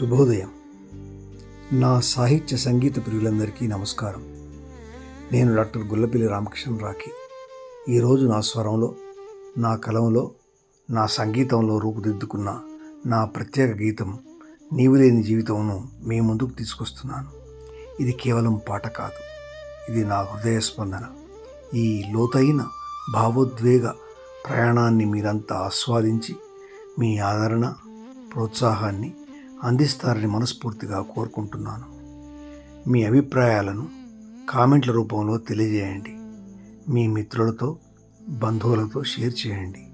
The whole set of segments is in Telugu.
శుభోదయం. నా సాహిత్య సంగీత ప్రియులందరికీ నమస్కారం. నేను డాక్టర్ గుల్లపల్లి రామకృష్ణ రాఖీ ఈరోజు నా స్వరంలో నా కలంలో నా సంగీతంలో రూపుదిద్దుకున్న నా ప్రత్యేక గీతం నీవు లేని జీవితంను మీ ముందుకు తీసుకొస్తున్నాను. ఇది కేవలం పాట కాదు. ఇది నా హృదయ స్పందన. ఈ లోతైన భావోద్వేగ ప్రయాణాన్ని మీరంతా ఆస్వాదించి మీ ఆదరణ ప్రోత్సాహాన్ని అందిస్తారని మనస్ఫూర్తిగా కోరుకుంటున్నాను. మీ అభిప్రాయాలను కామెంట్ల రూపంలో తెలియజేయండి. మీ మిత్రులతో బంధువులతో షేర్ చేయండి.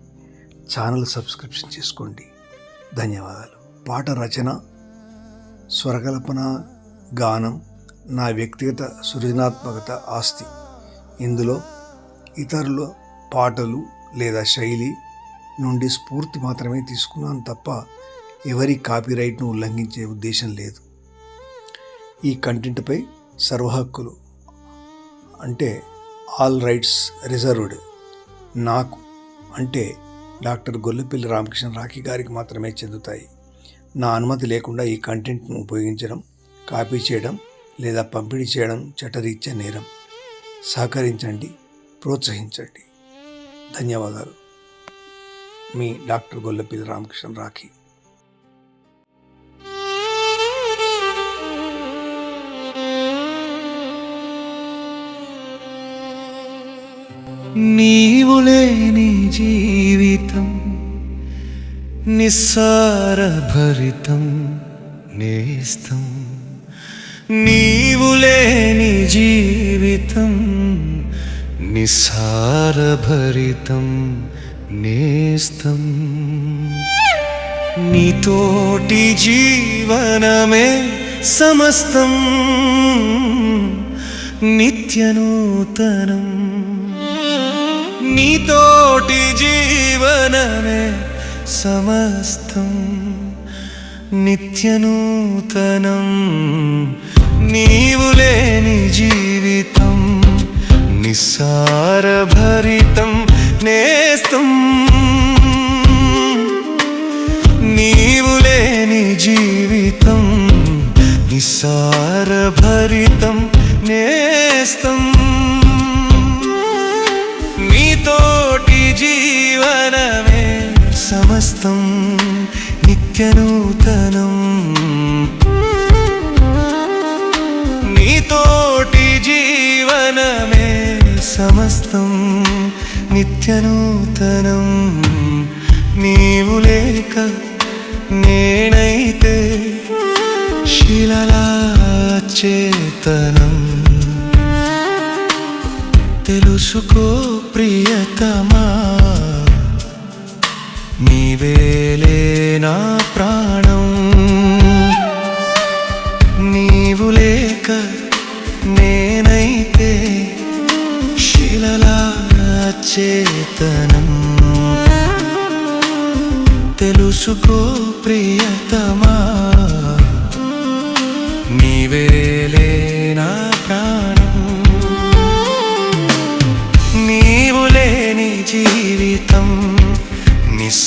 ఛానల్ సబ్స్క్రిప్షన్ చేసుకోండి. ధన్యవాదాలు. పాట రచన స్వరకల్పన గానం నా వ్యక్తిగత సృజనాత్మకత ఆస్తి. ఇందులో ఇతరుల పాటలు లేదా శైలి నుండి స్ఫూర్తి మాత్రమే తీసుకున్నాను తప్ప ఎవరి కాపీరైట్ను ఉల్లంఘించే ఉద్దేశం లేదు. ఈ కంటెంట్పై సర్వహక్కులు అంటే ఆల్ రైట్స్ రిజర్వ్డ్ నాకు అంటే డాక్టర్ గొల్లపల్లి రామకృష్ణ రాఖీ గారికి మాత్రమే చెందుతాయి. నా అనుమతి లేకుండా ఈ కంటెంట్ను ఉపయోగించడం కాపీ చేయడం లేదా పంపిణీ చేయడం చట్టరీత్యా నేరం. సహకరించండి ప్రోత్సహించండి. ధన్యవాదాలు. మీ డాక్టర్ గొల్లపల్లి రామకృష్ణ రాఖీ. నీవు లేని జీవితం నిస్సారభరితం నేస్తం నీవు లేని జీవితం నిస్సారభరితం నేస్తం నీతోటి జీవనమే సమస్తం నిత్యనూతనం నీతోటి జీవనమే సమస్తం. నిత్యనూతనం. నీవు లేని జీవితం. నిస్సారభరితం నేస్తం. నీవు లేని జీవితం. నిస్సారభరితం నేస్తం. సమస్తం నిత్యనూతనం. నీతోటి జీవనమే సమస్తం నిత్యనూతనం. నీవు లేక నేనైతే శిలలా చేతనం తెలుసుకో ప్రియతమా నీవేలే నా ప్రాణం. నీవు లేక నేనైతే శిలలా చేతనం. తెలుసుకో ప్రియతమా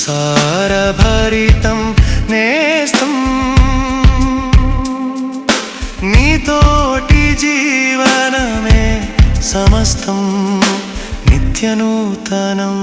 నిస్సారభరితం నేస్తం. నీతోటి జీవనమే సమస్తం నిత్యనూతనం.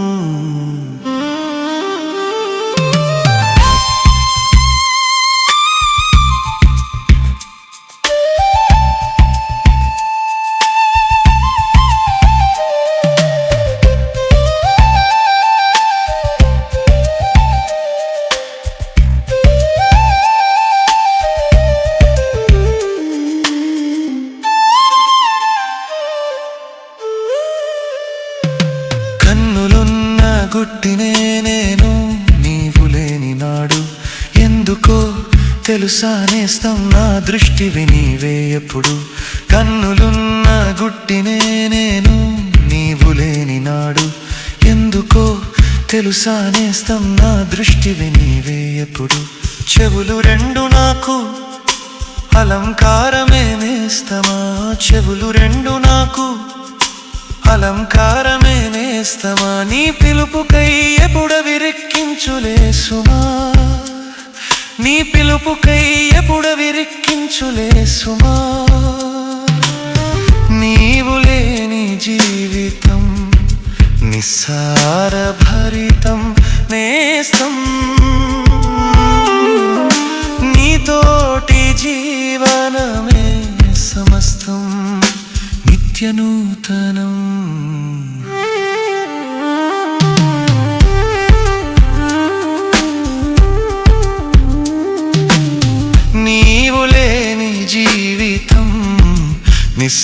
తెలుసా నేస్తం? నా దృష్టివి నీవే ఎప్పుడు? కన్నులున్న గుట్టినే నేను నీవు లేని నాడు. ఎందుకో తెలుసా నేస్తం? నా దృష్టివి నీవే ఎప్పుడు? చెవులు రెండు నాకు అలంకారమే నేస్తమా? చెవులు రెండు నాకు అలంకారమే నేస్తమా? నీ పిలుపుకై ఎప్పుడ విరెక్కించులేసుమా నీ పిలుపుకై ఎప్పుడు విరిక్కించులే సుమా. నీవు లేని జీవితం నిస్సార భరితం నేస్తం. నీతోటి జీవనమే సమస్తం నిత్యనూతనం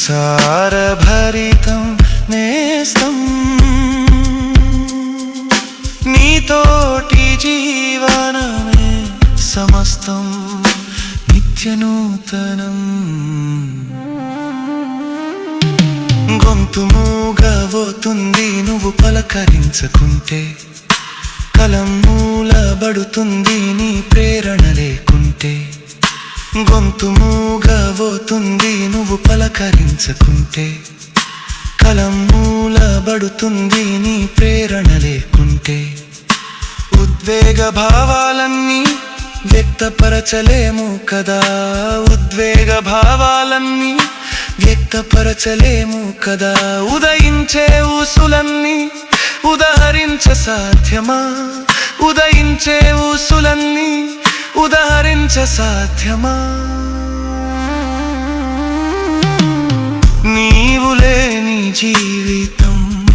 సారభరితం నేస్తం. నీతోటి జీవనమే సమస్తం నిత్యనూతనం. గొంతు మూగబోతుంది నువ్వు పలకరించకుంటే. కలం మూలబడుతుంది నీ ప్రేరణ లేకుంటే. గొంతు మూగబోతుంది నువ్వు పలకరించకుంటే. కలం మూలబడుతుంది నీ ప్రేరణ లేకుంటే. ఉద్వేగ భావాలన్నీ వ్యక్తపరచలేము కదా. ఉద్వేగ భావాలన్నీ వ్యక్తపరచలేము కదా. ఉదయించే ఊసులన్నీ ఉదహరించ సాధ్యమా? ఉదయించే ఊసులన్నీ ఉదహరించ సాధ్యమా? నీవు లేని జీవితం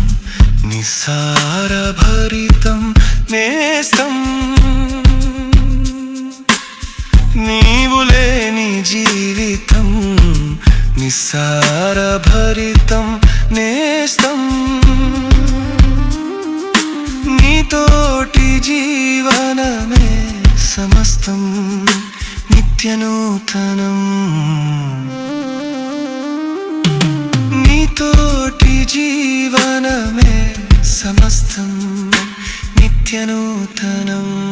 నిస్సారభరితం నేస్తం. నీవు లేని జీవితం నిస్సారభరితం నేస్తం. నీతోటి జీవనమే సమస్తం నిత్యనూతనం. నీతోటి జీవనమే సమస్తం నిత్యనూతనం.